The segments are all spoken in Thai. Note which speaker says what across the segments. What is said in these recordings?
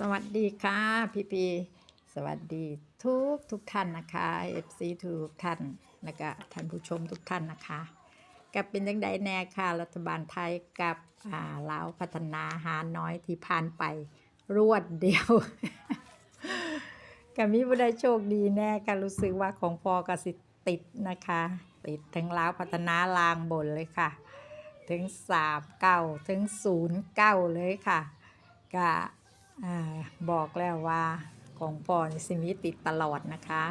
Speaker 1: สวัสดีค่ะพี่พีสวัสดีทุกทุกท่านนะคะ FC ทุกท่านแล้วก็ท่านผู้ชมทุกท่านนะคะกับเป็นยังไงแน่ค่ะ รัฐบาลไทยกับอ่าลาวพัฒนาหาน้อยที่ผ่านไปรวดเดียวกับมีผู้ได้โชคดีแน่ก็รู้สึกว่าของพอกสิติดนะคะ ติดทั้งลาวพัฒนาลางบนเลยค่ะ ถึงสามเก้าถึงศูนย์เก้าเลยค่ะก็ อบอกแล้วว่าของพ่อนี่สิมีติดตลอดนะคะ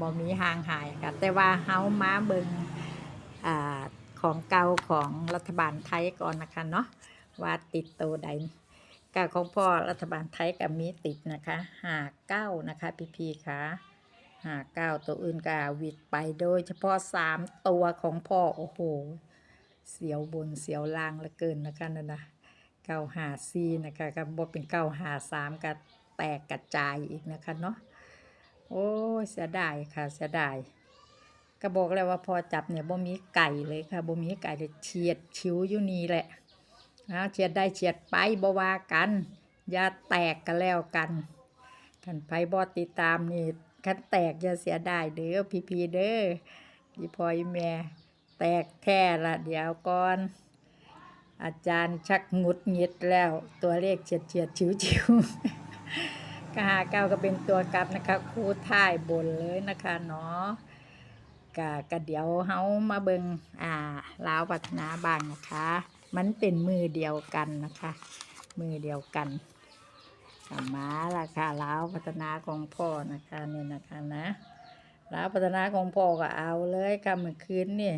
Speaker 1: บ่มีห่างหายค่ะ แต่ว่าเฮามาเบิงอของเก่าของรัฐบาลไทยก่อนนะคะเนาะว่าติดตัวใดก็ของพ่อรัฐบาลไทยกับมีติดนะคะหาเก้านะคะพี่พีค่ะหาเก้าตัวอื่นก็วิดไปโดยเฉพาะสามตัวของพ่อโอ้โห เสียวบนเสียวล่างเหลือเกินนะคะนั่นนะ เก้าหาซีนะคะก็บอกเป็นเก้าหาสามก็แตกกระจายอีกนะคะเนาะโอ้เสียดายค่ะเสียดายก็บอกแล้วว่าพอจับเนี่ยบ่มีไก่เลยค่ะบ่มีไก่เลยเฉียดชิวอยู่นี่แหละนะเฉียดได้เฉียดไปบ่ว่ากันอย่าแตกกันแล้วกันกันไปบ่ติดตามนี่คันแตกอย่าเสียดายเด้อพี่พีเด้อพี่พอยแม่แตกแค่ละเดี๋ยวก่อน อาจารย์ชักงุดงิดแล้ว ตัวเลขเฉียดเฉียดชิวชิวกหาเก้าก็เป็นตัวกลับนะคะ คู่ท้ายบนเลยนะคะเนาะกะกะเดี๋ยวเฮามาเบิงอ่าลาวพัฒนาบางนะคะ มันเป็นมือเดียวกันนะคะ มือเดียวกันกะมาละค่ะลาวพัฒนาของพ่อนะคะเนี่ยนะคะนะลาวพัฒนาของพ่อก็เอาเลยค่ะเมื่อคืนนี่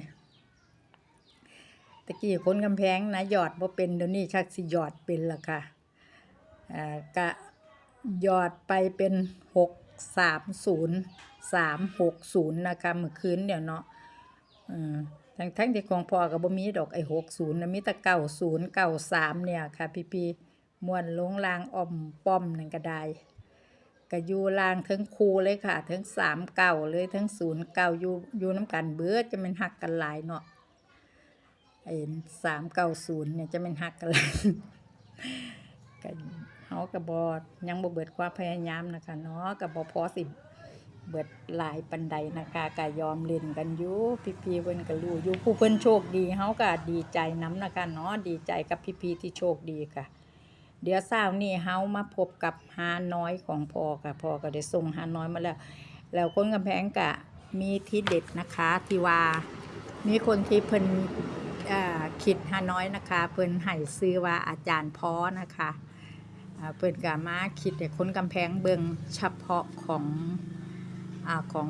Speaker 1: ตะกี้คนกำแพงนะหยอดบ่เป็นเดี๋ยวนี้ชักสิหยอดเป็นละค่ะอ่ากะหยอดไปเป็นหกสามศูนย์สามหกศูนย์นะคะเมื่อคืนเดี๋ยวเนาะอืมทั้งทั้งที่ของพ่อกับบ่มีดอกไอ้หกศูนย์นะมีแต่เก้าศูนย์เก้าสามเนี่ยค่ะพี่พี่มวนลงลางอ่อมป้อมนั่นก็ได้ก็อยู่ลางทั้งคูเลยค่ะทั้งสามเก้าเลยทั้งศูนย์เก้าอยู่อยู่น้ำกันเบิดจะเป็นหักกันหลายเนาะ ไอ้สามเก้าศูนย์เนี่ยจะเป็นหักกันแล้วกันเฮากับบอยังบ่เบิดความพยายามนะคะเนาะกับบอพอสิเบิดหลายปันใดนะคะก็ยอมเล่นกันอยู่พี่ๆเพิ่นก็รู้อยู่ผู้เพิ่นโชคดีเฮาก็ดีใจน้ำนะคะเนาะดีใจกับพี่ๆที่โชคดีค่ะ เดี๋ยวเช้านี้เฮามาพบกับฮาน้อยของพ่อค่ะพ่อก็ได้ส่งฮาน้อยมาแล้ว แล้วคนกำแพงก็มีที่เด็ดนะคะที่ว่ามีคนที่เพิ่น คิดฮาน้อยนะคะ เพิ่นให้ซื้อว่าอาจารย์พอนะคะเพิ่นก็มาคิดให้คนกำแพงเบิงเฉพาะของอของ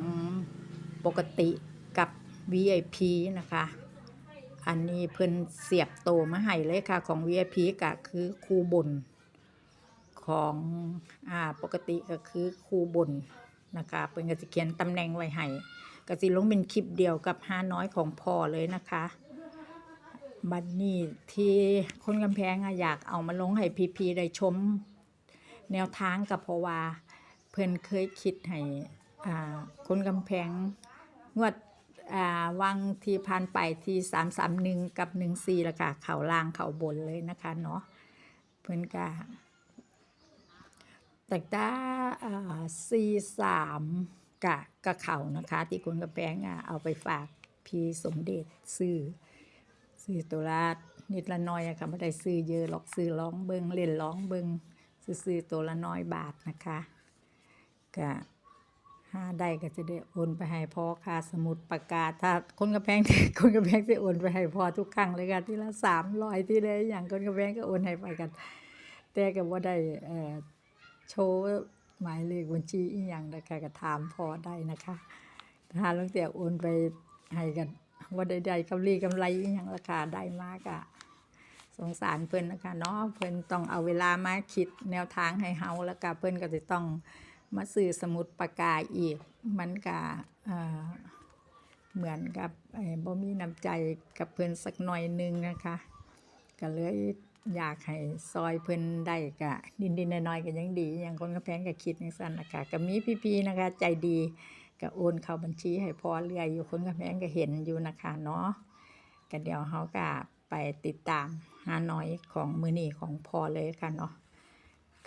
Speaker 1: ปกติกับ VIP นะคะ อันนี้เพิ่นเสียบโตมาให้เลยค่ะของ VIP ก็คือคูบนของอ่าปกติก็คือคูบนนะคะเพิ่นก็จะเขียนตำแหน่งไว้ให้ก็สิลงเป็นคลิปเดียวกับฮาน้อยของพ่อเลยนะคะ บัดนนี้ที่คนกำแพงอะอยากเอามาลงให้พีพีได้ชม แนวทางกับเพราะว่า เพิ่อนเคยคิดให้อ่าคนกำแพงงวดอ่าวังที่ผ่านไปที่สามสามหนึ่งกับหนึ่งสี่ละค่ะเข่าล่างเข่าบนเลยนะคะเนาะเพิ่อนก็แต่ตาสี่สามกะกะเข่านะคะ ที่คนกำแพงอะเอาไปฝากพี่สมเด็จซื้อ ซื้อตัวละนิดละน้อยอะค่ะไม่ได้ซื้อเยอะหรอกซื้อร้องเบิงเล่นร้องเบิงซื้อตัวละน้อยบาทนะคะก็ห้าได้ก็จะได้โอนไปให้พ่อค่าสมุดประกาศถ้าคนกระแพงคนกระแพงจะโอนไปให้พ่อทุกครั้งเลยค่ะที่ละสามร้อยที่เลยอย่างคนกระแพงก็โอนให้ไปกัน แต่ก็ว่าได้เอ่อโชว์หมายเลขบัญชีอีหยังนะคะก็ถามพ่อได้นะคะถ้าลุงเตี่ยโอนไปให้กัน ว่าได้กำไรกำไรอหยังราคาได้มากอะสงสารเพิ่อนนะคะเนาะเพิ่อนต้องเอาเวลามาคิดแนวทางให้เฮาแล้วก็เพิ่อนก็จะต้องมาซื้อสมุดปากกาอีก มันก็เอ่อเหมือนกับเออบ่มีน้ำใจกับเพิ่อนสักหน่อยนึงนะคะก็เลยอยากให้ซอยเพิ่อนได้ก็ดินๆน้อยๆก็ยังดี อย่างคนกระแพงก็คิดจังซั่นนะคะก็มีพี่ๆนะคะใจดี ก็โอนเข้าบัญชีให้พอเรื่อยอยู่คนกระแพงก็เห็นอยู่นะคะเนาะก็เดี๋ยวเฮาก็ไปติดตามหาน้อยของมือนี้ของพอเลยค่ะเนาะ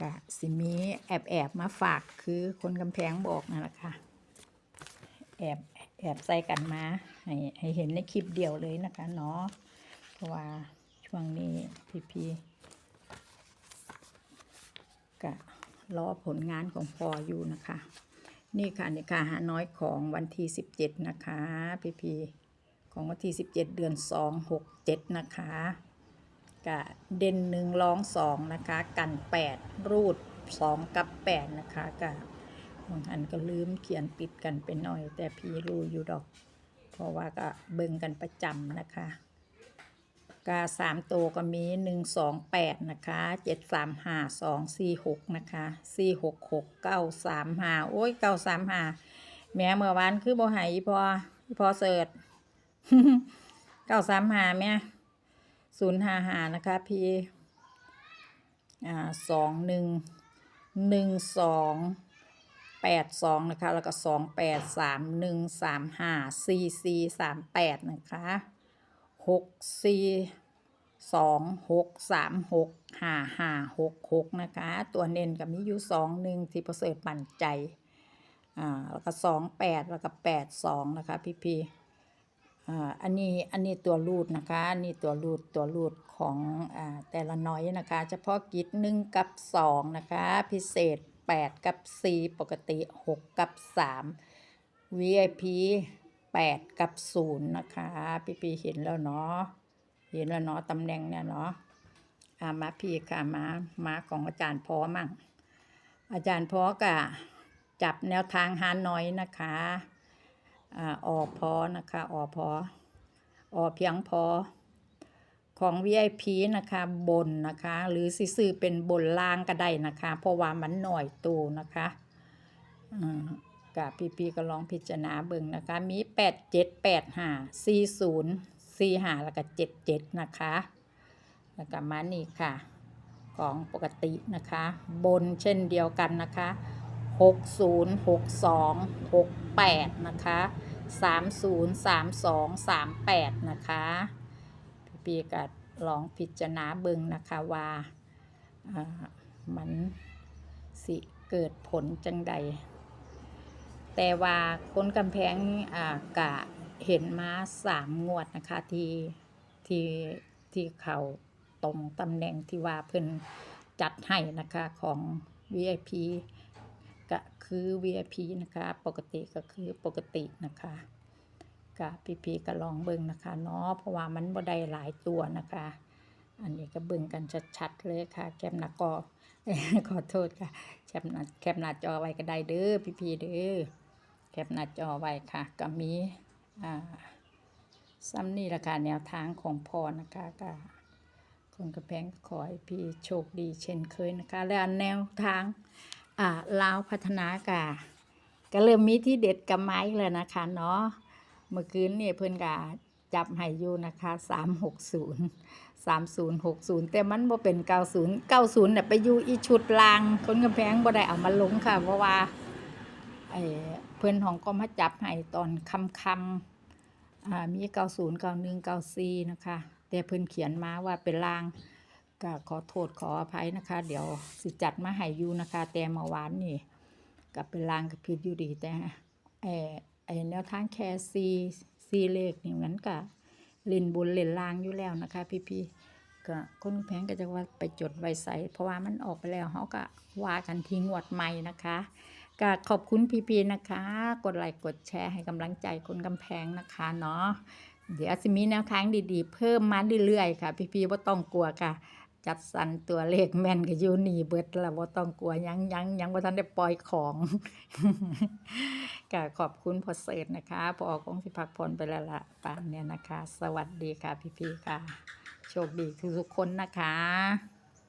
Speaker 1: กะสิมีแอบแอบมาฝากคือคนกำแพงบอกนั่นแหละค่ะแอบแอบใส่กันมาให้ให้เห็นในคลิปเดียวเลยนะคะเนาะเพราะว่าช่วงนี้พี่พีกะรอผลงานของพออยู่นะคะ นี่ค่ะนี่ค่ะหาน้อยของวันที่ 17 นะคะพี่พีของวันที่ 17 เดือน 2 6 7 นะคะกะเด่นหนึ่งรองสองนะคะ กัน 8 รูด 2 กับ 8 นะคะกะบางอันก็ลืมเขียนปิดกันไปหน่อย แต่พี่รู้อยู่ดอก เพราะว่าก็เบิ่งกันประจำนะคะ กาสามตัวก็มีหนึ่งสองแปดนะคะเจ็ดสามห้าสองสี่หกนะคะสี่หกหกเก้าสามห้าโอ้ยเก้าสามห้าแม่เมื่อวานคือบ่หายพอพอเสิร์ชเก้าสามห้าแม่ศูนย์ห้าห้านะคะพี่อ่าสองหนึ่งหนึ่งสองแปดสองนะคะ แล้วก็สองแปดสามหนึ่งสามห้าสี่สี่สามแปดนะคะ หกสี่สองหกสามหกห้าห้าหกหกนะคะ ตัวเน้นกับมีอยู่สองหนึ่งที่ประเสริฐปั่นใจ อ่า แล้วก็สองแปดแล้วก็แปดสองนะคะ พี่พีอ่า อันนี้ อันนี้ตัวรูดนะคะอันนี้ตัวรูด ตัวรูดของ อ่า แต่ละน้อยนะคะ เฉพาะกิจหนึ่งกับสองนะคะ พิเศษแปดกับสี่ปกติหกกับสาม VIP แปดกับศูนย์นะคะ พี่พีเห็นแล้วเนาะ เห็นแล้วเนาะตำแหน่งเนี่ยเนาะอามาพี่ค่ะมามาของอาจารย์พอมั่ง อาจารย์พอกะจับแนวทางหาน้อยนะคะอ่าออพอนะคะออพอออเพียงพอของ VIP นะคะบนนะคะ หรือสิซื้อเป็นบนล่างก็ได้นะคะ เพราะว่ามันหน่อยตูนะคะอืม กับพี่พีก็ลองพิจารณาเบิ่งนะคะ มี 8 7 8 5 4 0 4 5แล้วก็7 7 นะคะ แล้วก็มานี่ค่ะ ของปกตินะคะ บนเช่นเดียวกันนะคะ 60 62 68 นะคะ 30 32 38 นะคะพี่ปีก็ลองพิจารณาเบิ่งนะคะว่าอ่ามันสิเกิดผลจังใด แต่ว่าคนกำแพงอ่ากะเห็นมาสามงวดนะคะที่ที่ที่เขาตรงตำแหน่งที่ว่าเพิ่นจัดให้นะคะของ VIP ก็คือ VIP นะคะ ปกติก็คือปกตินะคะกะพี่พีก็ลองเบิ่งนะคะเนาะเพราะว่ามันบ่ได้หลายตัวนะคะ อันนี้ก็เบิ่งกันชัดๆเลยค่ะ แคมหน้าก็ขอโทษค่ะแคปหน้าแคปหน้าจอไว้ก็ได้เด้อพี่พีเด้อ แคปหน้าจอไว้ค่ะก็มีอ่าซ้ำนี่ละค่ะแนวทางของพอนะคะก็คนกระแพงขอให้พี่โชคดีเช่นเคยนะคะ และแนวทางอ่าลาวพัฒนากาก็เริ่มมีที่เด็ดกับไม้แล้วนะคะเนาะเมื่อคืนเนี่ยเพิ่อนกาจับให้อยู่นะคะสามหกศูนย์สามศูนย์หกศูนย์แต่มันบ่เป็นเก้าศูนย์เก้าศูนย์เนี่ยไปอยู่อีชุดลาง คนกำแพงบ่ได้เอามาลงค่ะ เพราะว่าไอ้ เพิ่อนของก็มาจับให้ตอนคำคำมีเก้าศูนย์เก้าหนึ่งเก้าสี่นะคะ แต่เพิ่อนเขียนมาว่าเป็นลางก็ขอโทษขออภัยนะคะ เดี๋ยวสิจัดมาให้อยู่นะคะ แต่เมื่อวานนี่กับเป็นลางกับผิดอยู่ดีแต่ไอ้ไอ้แนวทางแค่ซีซีเลขนี่มันก็เล่นบุญเล่นลางอยู่แล้วนะคะ พี่ๆก็คนแพงก็จะว่าไปจดไว้ใส่เพราะว่ามันออกไปแล้วเขาก็ว่ากันทีงวดใหม่นะคะ ก็ขอบคุณพี่ๆนะคะ กดไลค์กดแชร์ให้กำลังใจคนกำแพงนะคะเนาะเดี๋ยวจะมีแนวทางดีๆ เพิ่มมาเรื่อยๆค่ะ พี่ๆว่าต้องกลัวค่ะ จัดสรรตัวเลขแม่นก็อยู่นี่เบิร์ดล้วบ่ต้องกลัวยังยังยังบ่าทันได้ปล่อยของก็ขอบคุณพอเสิร์ตนะคะพอคงสิพักผ่อนไปแล้วละปานเนี่ยนะคะ สวัสดีค่ะพี่ๆค่ะ โชคดีทุกคนนะคะ